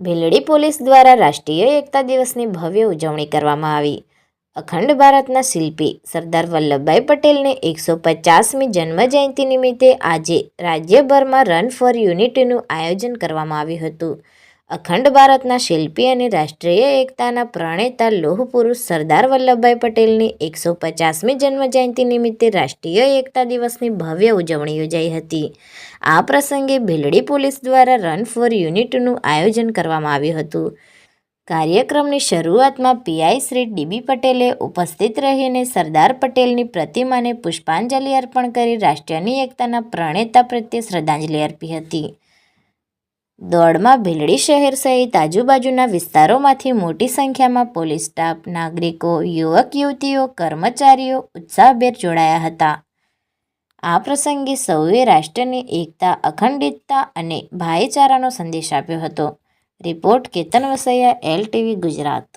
Bhildi police દ્વારા રાષ્ટ્રીય એકતા દિવસની ભવ્ય ઉજવણી કરવામાં આવી. અખંડ ભારતના શિલ્પી સરદાર વલ્લભભાઈ પટેલને એકસો પચાસમી જન્મજયંતિ નિમિત્તે આજે રાજ્યભરમાં રન ફોર યુનિટીનું આયોજન કરવામાં આવ્યું હતું. અખંડ ભારતના શિલ્પી અને રાષ્ટ્રીય એકતાના પ્રણેતા લોહ પુરુષ સરદાર વલ્લભભાઈ પટેલની એકસો પચાસમી જન્મજયંતિ નિમિત્તે રાષ્ટ્રીય એકતા દિવસની ભવ્ય ઉજવણી યોજાઈ હતી. આ પ્રસંગે ભીલડી પોલીસ દ્વારા રન ફોર યુનિટનું આયોજન કરવામાં આવ્યું હતું. કાર્યક્રમની શરૂઆતમાં પીઆઈ શ્રી ડીબી પટેલે ઉપસ્થિત રહીને સરદાર પટેલની પ્રતિમાને પુષ્પાંજલિ અર્પણ કરી રાષ્ટ્રીયની એકતાના પ્રણેતા પ્રત્યે શ્રદ્ધાંજલિ અર્પી હતી. દોડમાં ભીલડી શહેર સહિત આજુબાજુના વિસ્તારોમાંથી મોટી સંખ્યામાં પોલીસ સ્ટાફ, નાગરિકો, યુવક, યુવતીઓ, કર્મચારીઓ ઉત્સાહભેર જોડાયા હતા. આ પ્રસંગે સૌએ રાષ્ટ્રની એકતા, અખંડિતતા અને ભાઈચારાનો સંદેશ આપ્યો હતો. Report Ketan Vasaiya, L TV Gujarat.